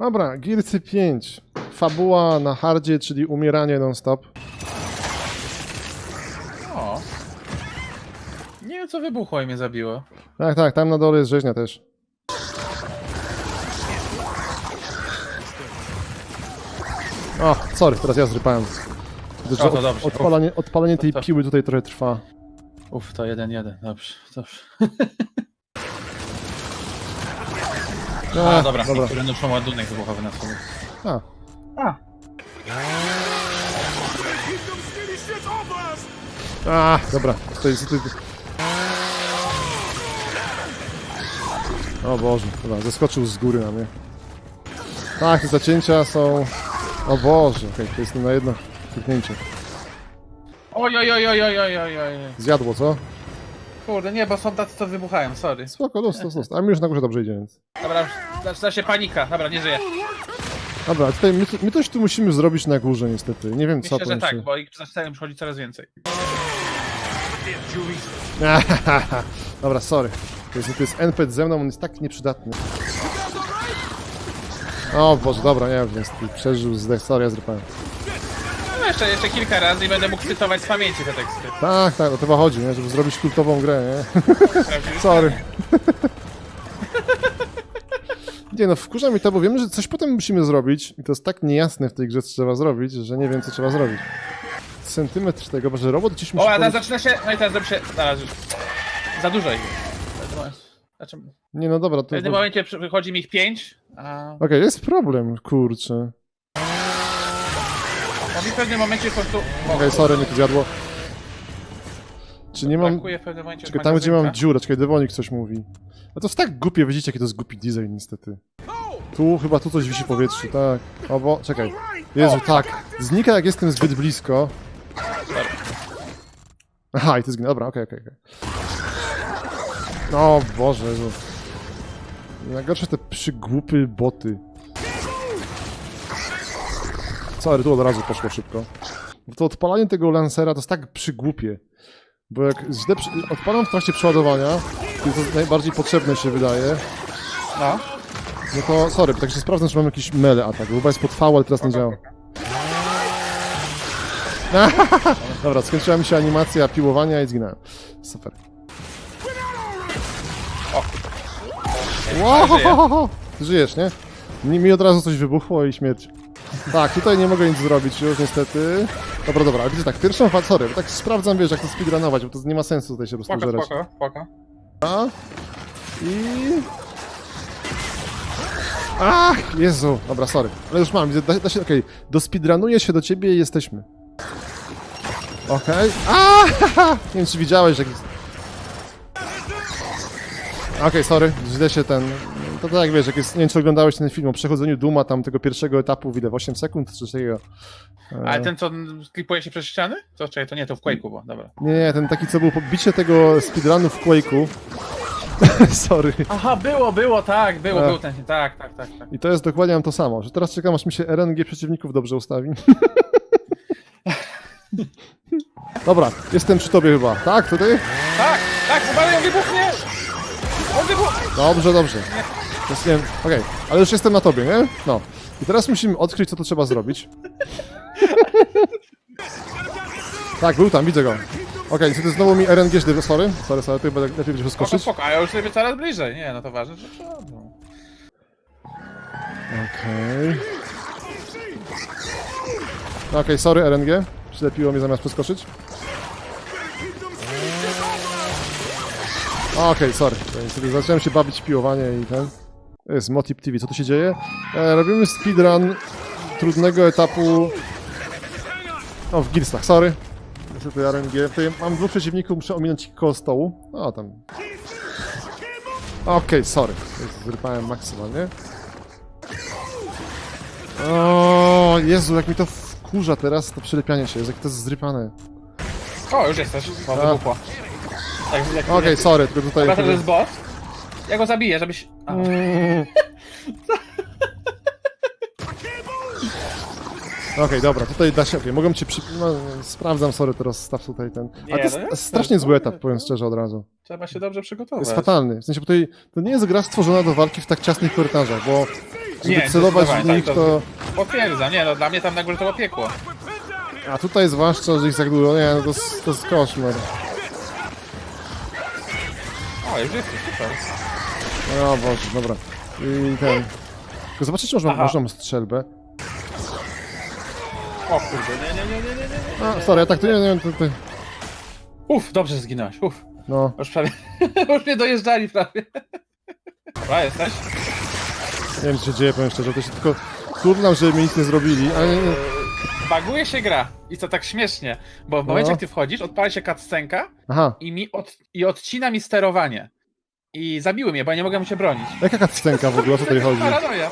Dobra, Gearsy 5. Fabuła na hardzie, czyli umieranie non-stop. O. Nie wiem co wybuchło i mnie zabiło. Tak, tak, tam na dole jest rzeźnia też. O, sorry, teraz ja zrypałem. Widzę, O, to dobrze. odpalanie, odpalenie tej To- piły tutaj trochę trwa. Uff, to jeden, jeden. Dobrze, dobrze. A, A, dobra, dobra. dobra. muszą ładunek wybuchowy na sobie. A, A, a dobra, tutaj, tutaj. O Boże, dobra, zeskoczył z góry na mnie. Tak, te zacięcia są... O Boże, okej, to jest na jedno kliknięcie. oj, oj, oj, oj, oj, oj, oj, oj. Zjadło, co? Kurde, nie, bo są tacy, co wybuchają, sorry. Spoko, luz, luz, luz. A mi już na górze dobrze idzie, więc... Dobra, zaczyna się panika. Dobra, nie żyję. Dobra, tutaj my, my coś tu musimy zrobić na górze niestety. Nie wiem co Myślę, że powiem tak, bo ich zaczynają przychodzić coraz więcej. Dobra, sorry. To jest, to jest NPC ze mną, on jest tak nieprzydatny. O Boże, dobra, nie wiem, więc przeżył zdech, sorry, ja zrypałem. Jeszcze, jeszcze kilka razy i będę mógł cytować z pamięci te teksty. Tak, tak, o to chyba chodzi, nie? Żeby zrobić kultową grę, nie? Sorry. Nie no, wkurza mi to, bo wiemy, że coś potem musimy zrobić i to jest tak niejasne w tej grze, co trzeba zrobić, że nie wiem, co trzeba zrobić. Centymetr tego, bo że robot gdzieś musi... O, a teraz zaczyna się. No i teraz zrobi się. Zaraz już. Za dużo ich. Znaczy, w Nie no, dobra, to... pewnym Okej, momencie przy- wychodzi mi ich pięć, a jest problem, kurczę. Mi w pewnym momencie po prostu. O, Okej, sorry, mnie to zjadło. Czy nie mam... brakuje w pewnym momencie. Czekaj, tam gdzie mam magazynka. dziurę, czekaj, Dewonik coś mówi. A to jest tak głupie, widzicie jaki to jest głupi design niestety. Tu, chyba tu coś wisi w powietrzu, tak. O, bo, czekaj. Jezu, tak. Znika jak jestem zbyt blisko. Aha, i to zginę, dobra, okej, okej, okej. O Boże, Jezu. Najgorsze te przygłupy boty. Sorry, tu od razu poszło szybko. Bo to odpalanie tego lancera to jest tak przygłupie. Bo jak źle przy... odpalam w trakcie przeładowania, i to najbardziej potrzebne się wydaje, No. no to sorry, bo tak się sprawdzam, czy mam jakiś mele atak, bo chyba jest pod V, ale teraz nie działa. Dobra, skończyła mi się animacja piłowania i zginąłem. Super. Wow! Żyjesz, nie? Mi, mi od razu coś wybuchło i śmierć. Tak, tutaj nie mogę nic zrobić już niestety. Dobra, dobra, ale widzicie tak, pierwszą fazę, sorry, bo tak sprawdzam, wiesz, jak to speedrunować, bo to nie ma sensu tutaj się po prostu Spoko, użerać. spoko, spoko. A? I... Ach, Jezu. Dobra, sorry. Ale już mam, widzę, da, da się, okej. Dospeedrunuję się do ciebie i jesteśmy. Okej. A! Nie wiem, czy widziałeś, jak... Okej, sorry, źle się ten... To tak wiesz, jak jest, nie wiem, czy oglądałeś ten film o przechodzeniu Duma, tam tego pierwszego etapu, widzę, w 8 sekund, czy takiego. E, Ale ten, co klipuje się przez ściany? To czekaj, to nie, to w Quake'u, bo dobra. Nie, nie, ten taki, co był bicie tego speedrunu w Quake'u. sorry. Aha, było, było, tak, było, Ech. był ten, tak, tak, tak, tak. I to jest dokładnie to samo, że teraz czekam, aż mi się RNG przeciwników dobrze ustawi. Dobra, jestem przy tobie chyba. Tak, tutaj? Tak, tak, uważaj, on wybuchnie! On wybuchnie! Dobrze, dobrze. Jest, nie wiem, okej, ale już jestem na tobie, nie? No. I teraz musimy odkryć, co tu trzeba zrobić. tak, był tam, widzę go. Okej, niestety znowu mi RNG źle, sorry, sorry, sorry, tutaj będę lepiej będzie Spoko, wyskoczyć. spoko, a ja już sobie coraz bliżej. Nie, no to ważne, że przodu. Okej. Okej, sorry, RNG. Przylepiło mnie zamiast przeskoczyć. Okej, sorry. To Niestety zacząłem się bawić w piłowanie i ten. To jest Motip TV. Co tu się dzieje? E, robimy speedrun trudnego etapu. O, w Gearsach, sorry. Niestety RNG. Tutaj mam dwóch przeciwników, muszę ominąć koło stołu. O, tam. Okej, sorry. Zrypałem maksymalnie. O Jezu, jak mi to wkurza teraz, to przylepianie się, jest jak to jest zrypane. O, już jesteś, o, A. wybuchło. Tak, Okej, sorry, tylko tutaj... Chyba, że jest boss. Ja go zabiję, żebyś... A. Okej, dobra, tutaj da się, okej, mogą cię przy... No, sprawdzam, sorry, teraz staw tutaj ten... A Nie, to jest no jest- strasznie zły etap, powiem szczerze od razu. trzeba się dobrze To przygotować. jest fatalny, w sensie, bo tutaj to nie jest gra stworzona do walki w tak ciasnych korytarzach, bo żeby Nie, celować w zdecydowanie, nich, tak, to... Potwierdzam, nie no, dla mnie tam na górze to było piekło. A tutaj zwłaszcza, że ich tak dużo, nie, no to, to jest koszmar. O, już jest, super. O Boże, dobra. I ten... Tylko zobaczycie, może Aha. mam strzelbę. O kurde, nie, nie, nie, nie, nie, nie. A, sorry, ja tak to nie wiem, to, to, Uff, dobrze że zginąłeś, uff. no. Już prawie, już mnie dojeżdżali prawie. Dobra, jesteś? Nie wiem, co się dzieje, powiem szczerze, to się tylko turnam, żeby mi nic nie zrobili, ale... nie- nie- Baguje się gra. I to tak śmiesznie, bo w momencie No. jak ty wchodzisz, odpala się cutscenka Aha, i mi od, i odcina mi sterowanie. I zabiły mnie, bo ja nie mogłem się bronić. jaka cutscenka w ogóle, o co tutaj chodzi? Paranoja.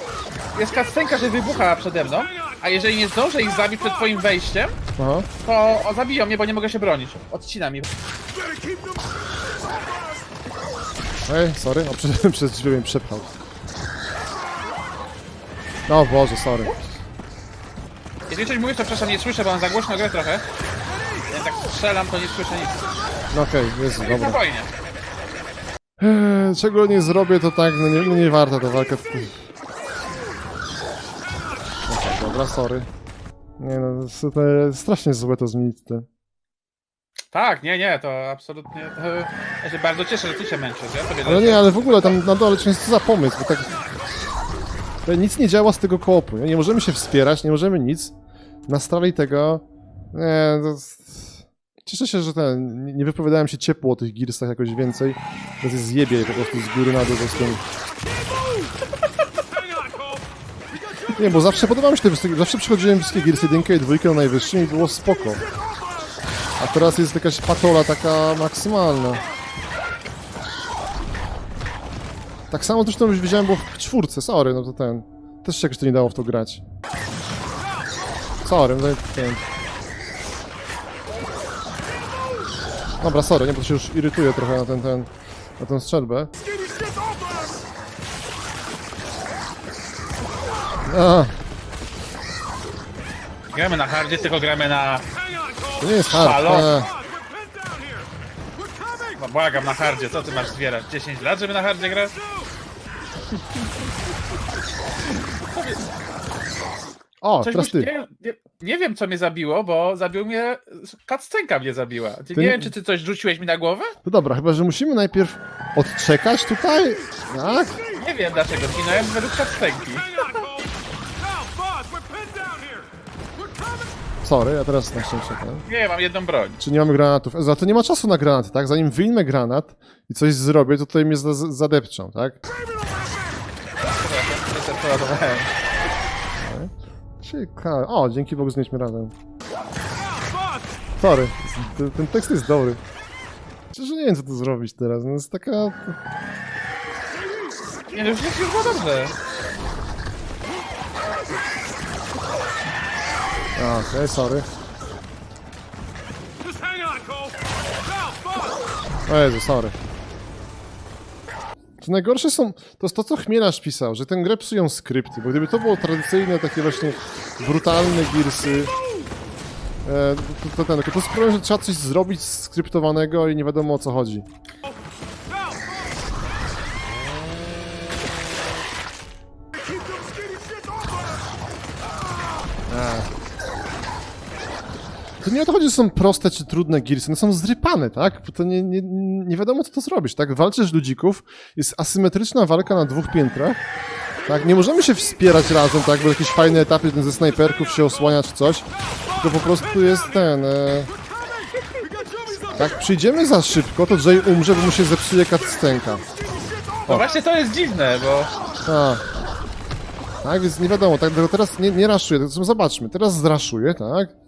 Jest cutscenka, że wybucha przede mną, a jeżeli nie zdążę ich zabić przed twoim wejściem, Aha. to o, zabiją mnie, bo nie mogę się bronić. Odcina mi. Ej, sorry, o, przez, przez drzwi mnie przepchał. No Boże, sorry. Jeżeli coś mówisz, to przepraszam, nie słyszę, bo mam za głośno grę trochę. Jak tak strzelam, to nie słyszę nic. No okej, jest, No dobra. spokojnie. Eee, czego nie zrobię, to tak, no nie, no nie warto ta walka. Dobra, sorry. Nie no, to, to strasznie złe to zmienić te. Tak, nie, nie, to absolutnie. To, ja się bardzo cieszę, że ty się męczysz. Ja sobie Ale nie, ale w ogóle tam na dole co za pomysł, bo tak... to Nic nie działa z tego koopu, nie? nie możemy się wspierać, nie możemy nic. Na strali tego... Nie, to... Cieszę się, że ten, nie- wypowiadałem się ciepło o tych Gearsach jakoś więcej. To jest zjebie po prostu z góry na dół z tym. Nie, bo zawsze podobały mi się te wysokie, zawsze przychodziłem wszystkie Gearsy 1 i 2 na najwyższym i było spoko. A teraz jest jakaś patola taka maksymalna. Tak samo zresztą już widziałem, bo w czwórce, sorry, no to ten. Też się jakoś to nie dało w to grać. Sorry, no to ten. Dobra, sorry, nie, bo to się już irytuje trochę na ten, ten, na tę strzelbę. A, Gramy na hardzie, tylko gramy na. to nie jest hard. Halo? E, No błagam, na hardzie, co ty masz zbierać? 10 lat, żeby na hardzie grać? o, Coś teraz ty. nie, nie, nie wiem, co mnie zabiło, bo zabił mnie. Cutscenka mnie zabiła. Ty, Ty nie wiem, czy ty coś rzuciłeś mi na głowę? No dobra, chyba, że musimy najpierw odczekać tutaj? Tak? Nie wiem dlaczego, zginąłem według cutscenki. Sorry, ja teraz na szczęście ten. Nie, mam jedną broń. Czy nie mamy granatów? Za to nie ma czasu na granaty, tak? Zanim wyjmę granat i coś zrobię, to tutaj mnie za- za- zadepczą, tak? Przepraszam. Ciekawe. O, dzięki Bogu zmieńmy radę. Sorry, ten, ten tekst jest dobry. Szczerze nie wiem, co tu zrobić teraz. No jest taka... Nie, już, już było dobrze. A, okej, sorry. O Jezu, sorry. Co najgorsze są, to jest to, co Chmielarz pisał, że tę grę psują skrypty, bo gdyby to było tradycyjne, takie właśnie brutalne girsy, e, to, to, ten, to jest problem, że trzeba coś zrobić skryptowanego i nie wiadomo o co chodzi. To nie o to chodzi, że są proste czy trudne girsy, one są zrypane, tak? Bo to nie, nie, nie wiadomo, co to zrobić, tak? Walczysz ludzików, jest asymetryczna walka na dwóch piętrach, tak? Nie możemy się wspierać razem, tak? Bo jakieś fajne etapy, jeden ze snajperków się osłania czy coś, tylko po prostu jest ten... E... Jak przyjdziemy za szybko, to Jay umrze, bo mu się zepsuje cutscenka. No właśnie to jest dziwne, bo. A. Tak, więc nie wiadomo, tak, tylko teraz nie, nie raszuję, to zobaczmy, teraz zraszuję, tak?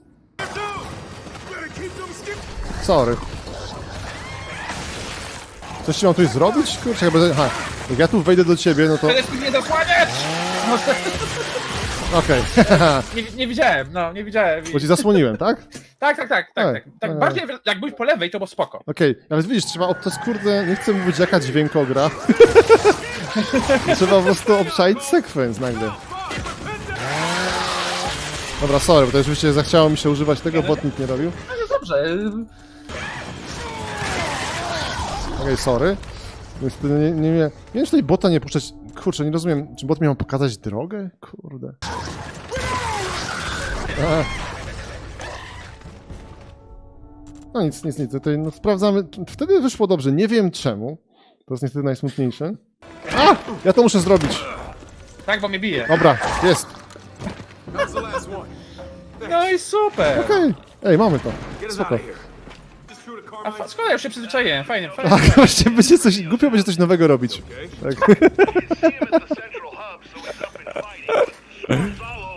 Sorry. Coś ci mam coś zrobić? Kurczę. Aha, jak ja tu wejdę do ciebie, no to... Chcesz mi nie zasłaniać! Okej, Nie, nie widziałem, no, nie widziałem. bo ci zasłoniłem, tak? Tak, tak, tak, tak. Ej, tak, tak ej. bardziej jak byłeś po lewej, to było spoko. Okej, ale widzisz, trzeba... ob- To jest kurde, nie chcę mówić jaka dźwiękogra. trzeba po prostu obczaić sekwens nagle. Dobra, sorry, bo to oczywiście zachciało mi się używać tego, bot nikt nie robił. No dobrze. Okej, sorry. Niestety nie, nie, nie, nie wiem, czy tutaj bota nie puszczać. kurczę, nie rozumiem, czy bot miał pokazać drogę? Kurde. Ech. No nic, nic, nic, tutaj no, sprawdzamy, wtedy wyszło dobrze, nie wiem czemu, to jest niestety najsmutniejsze. A! Ja to muszę zrobić. Tak, bo mnie bije. Dobra, jest. No i super! Okej. Ej, mamy to. Spoko. A fa- szkoda, już się przyzwyczaiłem, fajnie, fajnie. Tak, właśnie będzie coś, głupio będzie coś nowego robić. Tak.